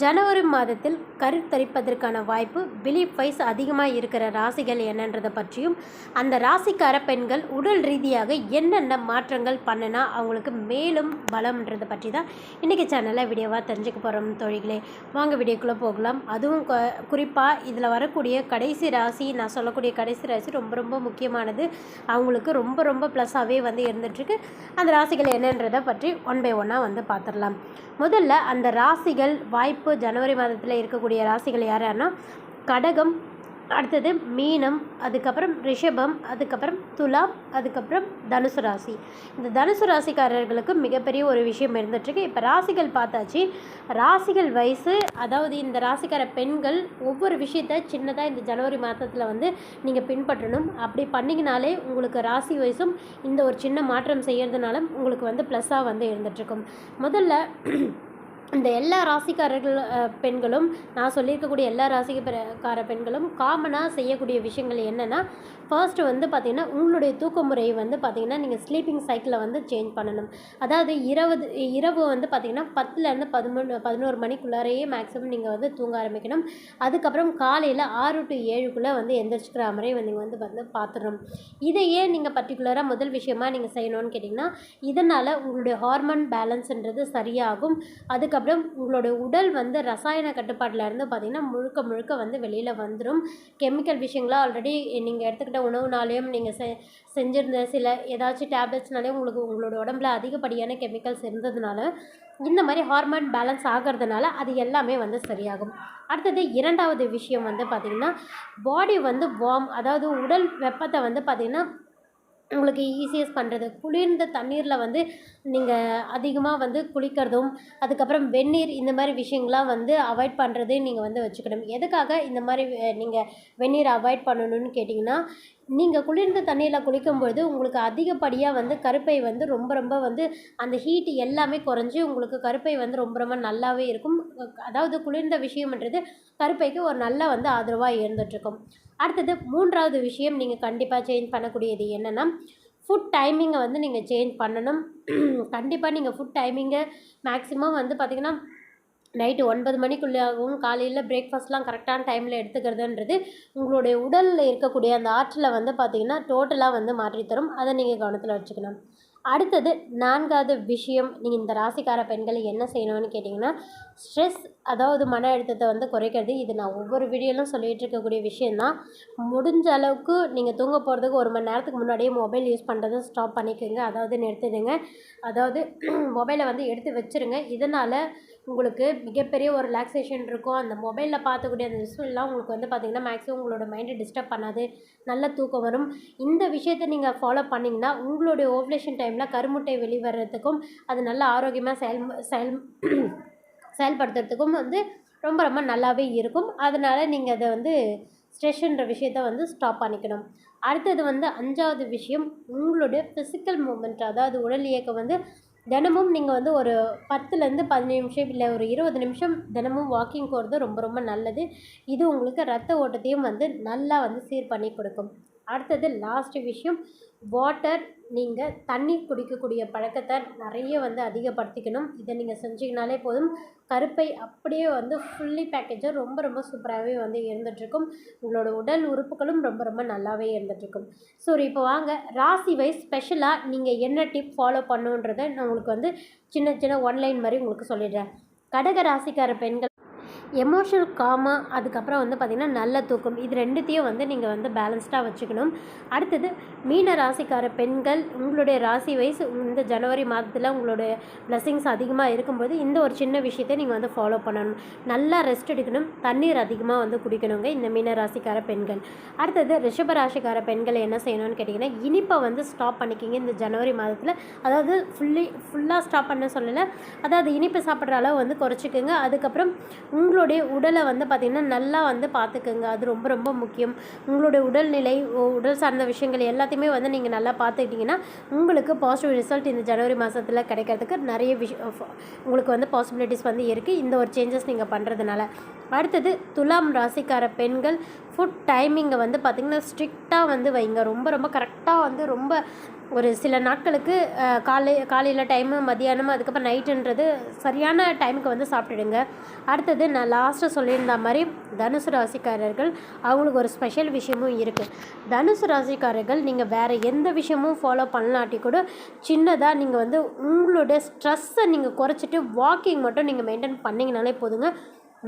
ஜனவரி மாதத்தில் கருத்தரிப்பதற்கான வாய்ப்பு Philip wise அதிகமாக இருக்கிற ராசிகள் என்னன்றதை பற்றியும் அந்த ராசிக்கார பெண்கள் உடல் ரீதியாக என்னென்ன மாற்றங்கள் பண்ணினா அவங்களுக்கு மேலும் பலம்ன்றதை பற்றி தான் இன்றைக்கி சேனலில் வீடியோவாக தெரிஞ்சுக்க போகிறோம் தொழில்களே வாங்க வீடியோக்குள்ளே போகலாம். அதுவும் குறிப்பாக இதில் வரக்கூடிய கடைசி ராசி நான் சொல்லக்கூடிய கடைசி ராசி ரொம்ப ரொம்ப முக்கியமானது. அவங்களுக்கு ரொம்ப ரொம்ப ப்ளஸ்ஸாகவே வந்து இருந்துகிட்ருக்கு அந்த ராசிகள் என்னன்றதை பற்றி ஒன் பை ஒன்னாக வந்து பார்த்துடலாம் முதல்ல அந்த ராசிகள் வாய்ப்பு ஜனவரி மாதத்தில் இருக்கக்கூடிய ராசிகள் யார் யாருன்னா கடகம் அடுத்தது மீனம் அதுக்கப்புறம் ரிஷபம் அதுக்கப்புறம் துலாம் அதுக்கப்புறம் தனுசு ராசி. இந்த தனுசு ராசிக்காரர்களுக்கு மிகப்பெரிய ஒரு விஷயம் இருந்துகிட்ருக்கு இப்போ ராசிகள் பார்த்தாச்சு. ராசிகள் வயசு அதாவது இந்த ராசிக்கார பெண்கள் ஒவ்வொரு விஷயத்த சின்னதாக இந்த ஜனவரி மாதத்தில் வந்து நீங்கள் பின்பற்றணும். அப்படி பண்ணிங்கனாலே உங்களுக்கு ராசி வயசும் இந்த ஒரு சின்ன மாற்றம் செய்கிறதுனால உங்களுக்கு வந்து ப்ளஸ்ஸாக வந்து இருந்துகிட்ருக்கும் முதல்ல இந்த எல்லா ராசிக்காரர்கள் பெண்களும் நான் சொல்லியிருக்கக்கூடிய எல்லா ராசிக்கார பெண்களும் காமனாக செய்யக்கூடிய விஷயங்கள் என்னென்னா ஃபர்ஸ்ட்டு வந்து பார்த்திங்கன்னா உங்களுடைய தூக்க முறையை வந்து பார்த்திங்கன்னா நீங்கள் ஸ்லீப்பிங் சைக்கிளை வந்து சேஞ்ச் பண்ணணும். அதாவது இரவு இரவு வந்து பார்த்திங்கன்னா பத்துலேருந்து பதிமூணு பதினோரு மணிக்குள்ளாரையே மேக்ஸிமம் நீங்கள் வந்து தூங்க ஆரம்பிக்கணும். அதுக்கப்புறம் காலையில் ஆறு டு ஏழுக்குள்ளே வந்து எந்திரிச்சிக்கிற மாதிரி வந்து நீங்கள் வந்து வந்து பார்த்துடணும் இதையே நீங்கள் பர்டிகுலராக முதல் விஷயமாக நீங்கள் செய்யணும்னு கேட்டிங்கன்னா இதனால் உங்களுடைய ஹார்மோன் பேலன்ஸ்ன்றது சரியாகும். அதுக்கு அதுக்கப்புறம் உங்களுடைய உடல் வந்து ரசாயன கட்டுப்பாட்டில் இருந்து பார்த்திங்கன்னா முழுக்க முழுக்க வந்து வெளியில் வந்துடும் கெமிக்கல் விஷயங்களாக ஆல்ரெடி நீங்கள் எடுத்துக்கிட்ட உணவுனாலேயும் நீங்கள் செ செஞ்சிருந்த சில ஏதாச்சும் டேப்லெட்ஸ்னாலேயும் உங்களுக்கு உங்களோட உடம்புல அதிகப்படியான கெமிக்கல்ஸ் இருந்ததுனால இந்த மாதிரி ஹார்மோன் பேலன்ஸ் ஆகிறதுனால அது எல்லாமே வந்து சரியாகும். அடுத்தது இரண்டாவது விஷயம் வந்து பார்த்திங்கன்னா பாடி வந்து வார்ம் அதாவது உடல் வெப்பத்தை வந்து பார்த்திங்கன்னா உங்களுக்கு ஈஸியஸ் பண்ணுறது குளிர்ந்த தண்ணீரில் வந்து நீங்கள் அதிகமாக வந்து குளிக்கிறதும் அதுக்கப்புறம் வெந்நீர் இந்த மாதிரி விஷயங்கள்லாம் வந்து அவாய்ட் பண்ணுறது நீங்கள் வந்து வச்சுக்கணும். எதுக்காக இந்த மாதிரி நீங்கள் வெந்நீர் அவாய்ட் பண்ணணும்னு கேட்டிங்கன்னா நீங்கள் குளிர்ந்த தண்ணியில் குளிக்கும்பொழுது உங்களுக்கு அதிகப்படியாக வந்து கருப்பை வந்து ரொம்ப ரொம்ப வந்து அந்த ஹீட் எல்லாமே குறைஞ்சி உங்களுக்கு கருப்பை வந்து ரொம்ப ரொம்ப நல்லாவே இருக்கும். அதாவது குளிர்ந்த விஷயம்ன்றது கருப்பைக்கு ஒரு நல்ல வந்து ஆதரவாக இருந்துகிட்ருக்கும் அடுத்தது மூன்றாவது விஷயம் நீங்கள் கண்டிப்பாக சேஞ்ச் பண்ணக்கூடியது என்னென்னா ஃபுட் டைமிங்கை வந்து நீங்கள் சேஞ்ச் பண்ணணும். கண்டிப்பாக நீங்கள் ஃபுட் டைமிங்கை மேக்ஸிமம் வந்து பார்த்திங்கன்னா நைட்டு ஒன்பது மணிக்குள்ளேயாகவும் காலையில் பிரேக்ஃபாஸ்ட்லாம் கரெக்டான டைமில் எடுத்துக்கிறதுன்றது உங்களுடைய உடலில் இருக்கக்கூடிய அந்த ஆற்றலை வந்து பார்த்திங்கன்னா டோட்டலாக வந்து மாற்றித்தரும். அதை நீங்கள் கவனத்தில் வச்சுக்கணும். அடுத்தது நான்காவது விஷயம் நீங்கள் இந்த ராசிக்கார பெண்கள் என்ன செய்யணும்னு கேட்டிங்கன்னா ஸ்ட்ரெஸ் அதாவது மன அழுத்தத்தை வந்து குறைக்கிறது. இது நான் ஒவ்வொரு வீடியோலும் சொல்லிகிட்டு இருக்கக்கூடிய விஷயந்தான் முடிஞ்ச அளவுக்கு நீங்கள் தூங்க போகிறதுக்கு ஒரு மணி நேரத்துக்கு முன்னாடியே மொபைல் யூஸ் பண்ணுறதை ஸ்டாப் பண்ணிக்கோங்க. அதாவது நிறுத்திடுங்க. அதாவது மொபைலை வந்து எடுத்து வச்சுருங்க. இதனால் உங்களுக்கு மிகப்பெரிய ஒரு ரிலாக்ஸேஷன் இருக்கும். அந்த மொபைலில் பார்க்கக்கூடிய அந்த விஷயம்லாம் உங்களுக்கு வந்து பார்த்திங்கன்னா மேக்ஸிமம் உங்களோட மைண்டை டிஸ்டர்ப் பண்ணாது. நல்ல தூக்கம் வரும். இந்த விஷயத்தை நீங்கள் ஃபாலோ பண்ணிங்கன்னா உங்களுடைய ஓவலேஷன் டைமில் கருமுட்டை வெளிவரத்துக்கும் அது நல்ல ஆரோக்கியமாக செயல் செயல் செயல்படுத்துறதுக்கும் வந்து ரொம்ப ரொம்ப நல்லாவே இருக்கும். அதனால் நீங்கள் அதை வந்து ஸ்ட்ரெஸ்ன்ற விஷயத்த வந்து ஸ்டாப் பண்ணிக்கணும். அடுத்தது வந்து அஞ்சாவது விஷயம் உங்களுடைய ஃபிசிக்கல் மூமெண்ட் அதாவது உடல் இயக்கம் வந்து தினமும் நீங்கள் வந்து ஒரு பத்துலேருந்து பதினஞ்சு நிமிஷம் இல்லை ஒரு இருபது நிமிஷம் தினமும் வாக்கிங் போகிறது ரொம்ப ரொம்ப நல்லது. இது உங்களுக்கு ரத்த ஓட்டத்தையும் வந்து நல்லா வந்து சீர் பண்ணி கொடுக்கும். அடுத்தது லாஸ்ட் விஷயம் வாட்டர் நீங்கள் தண்ணீர் குடிக்கக்கூடிய பழக்கத்தை நிறைய வந்து அதிகப்படுத்திக்கணும். இதை நீங்கள் செஞ்சிங்கனாலே போதும். கருப்பை அப்படியே வந்து ஃபுல்லி பேக்கேஜாக ரொம்ப ரொம்ப சூப்பராகவே வந்து இருந்துகிட்ருக்கும் உங்களோட உடல் உறுப்புகளும் ரொம்ப ரொம்ப நல்லாவே இருந்துகிட்ருக்கும் ஸோ இப்போ வாங்க. ராசி வைஸ் ஸ்பெஷலாக நீங்கள் என்ன டிப் ஃபாலோ பண்ணுன்றதை நான் உங்களுக்கு வந்து சின்ன சின்ன ஒன்லைன் மாதிரி உங்களுக்கு சொல்லிடுறேன். கடக ராசிக்கார பெண்கள் எமோஷனல் காமா அதுக்கப்புறம் வந்து பார்த்திங்கன்னா நல்ல தூக்கம். இது ரெண்டுத்தையும் வந்து நீங்கள் வந்து பேலன்ஸ்டாக வச்சுக்கணும். அடுத்தது மீன ராசிக்கார பெண்கள் உங்களுடைய ராசி வைஸ் இந்த ஜனவரி மாதத்தில் உங்களுடைய பிளஸ்ஸிங்ஸ் அதிகமாக இருக்கும்போது இந்த ஒரு சின்ன விஷயத்தை நீங்கள் வந்து ஃபாலோ பண்ணணும். நல்லா ரெஸ்ட் எடுக்கணும். தண்ணீர் அதிகமாக வந்து குடிக்கணுங்க இந்த மீன ராசிக்கார பெண்கள். அடுத்தது ரிஷப ராசிக்கார பெண்கள் என்ன செய்யணும்னு கேட்டிங்கன்னா இனிப்பை வந்து ஸ்டாப் பண்ணிக்கிங்க இந்த ஜனவரி மாதத்தில். அதாவது ஃபுல்லி ஃபுல்லாக ஸ்டாப் பண்ண சொல்லலை. அதாவது இனிப்பு சாப்பிட்ற அளவு வந்து குறைச்சிக்கோங்க. அதுக்கப்புறம் உங்களுடைய உடலை வந்து பார்த்திங்கன்னா நல்லா வந்து பார்த்துக்குங்க. அது ரொம்ப ரொம்ப முக்கியம். உங்களுடைய உடல்நிலை உடல் சார்ந்த விஷயங்கள் எல்லாத்தையுமே வந்து நீங்கள் நல்லா பார்த்துக்கிட்டிங்கன்னா உங்களுக்கு பாசிட்டிவ் ரிசல்ட் இந்த ஜனவரி மாதத்தில் கிடைக்கிறதுக்கு நிறைய விஷ உங்களுக்கு வந்து பாசிபிலிட்டிஸ் வந்து இருக்குது இந்த ஒரு சேஞ்சஸ் நீங்கள் பண்ணுறதுனால அடுத்தது துலாம் ராசிக்கார பெண்கள் ஃபுட் டைமிங்கை வந்து பார்த்திங்கன்னா ஸ்ட்ரிக்டாக வந்து வைங்க. ரொம்ப ரொம்ப கரெக்டாக வந்து ரொம்ப ஒரு சில நாட்களுக்கு காலை காலையில் டைமு மதியானம் அதுக்கப்புறம் நைட்டுன்றது சரியான டைமுக்கு வந்து சாப்பிட்டுடுங்க. அடுத்தது நான் லாஸ்ட்டாக சொல்லியிருந்த மாதிரி தனுசு ராசிக்காரர்கள் அவங்களுக்கு ஒரு ஸ்பெஷல் விஷயமும் இருக்குது தனுசு ராசிக்காரர்கள் நீங்கள் வேறு எந்த விஷயமும் ஃபாலோ பண்ணலாட்டி கூட சின்னதாக நீங்கள் வந்து உங்களுடைய ஸ்ட்ரெஸ்ஸை நீங்கள் குறைச்சிட்டு வாக்கிங் மட்டும் நீங்கள் மெயின்டைன் பண்ணிங்கனாலே போதுங்க.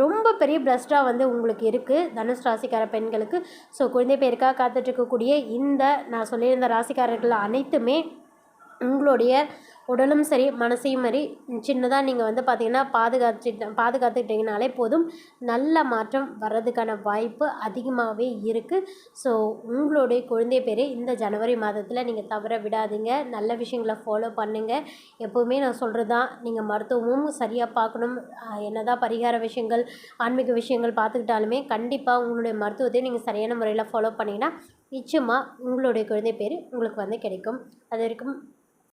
ரொம்ப பெரிய பிளஸ்டாக வந்து உங்களுக்கு இருக்குது தனுஷ் ராசிக்கார பெண்களுக்கு. ஸோ குழந்தை பேருக்காக காத்துட்ருக்கக்கூடிய இந்த நான் சொல்லியிருந்த ராசிக்காரர்கள் அனைத்துமே உங்களுடைய உடலும் சரி மனசையும் சரி சின்னதாக நீங்கள் வந்து பார்த்திங்கன்னா பாதுகாத்து பாதுகாத்துக்கிட்டிங்கனாலே போதும். நல்ல மாற்றம் வர்றதுக்கான வாய்ப்பு அதிகமாகவே இருக்குது ஸோ உங்களுடைய குழந்தை பேர் இந்த ஜனவரி மாதத்தில் நீங்கள் தவற விடாதீங்க. நல்ல விஷயங்களை ஃபாலோ பண்ணுங்கள் எப்போவுமே நான் சொல்கிறது தான் நீங்கள் மருத்துவமும் சரியாக பார்க்கணும் என்னதான் பரிகார விஷயங்கள் ஆன்மீக விஷயங்கள் பார்த்துக்கிட்டாலுமே கண்டிப்பாக உங்களுடைய மருத்துவத்தை நீங்கள் சரியான முறையில் ஃபாலோ பண்ணிங்கன்னா நிச்சயமாக உங்களுடைய குழந்தை பேர் உங்களுக்கு வந்து கிடைக்கும். அது வரைக்கும்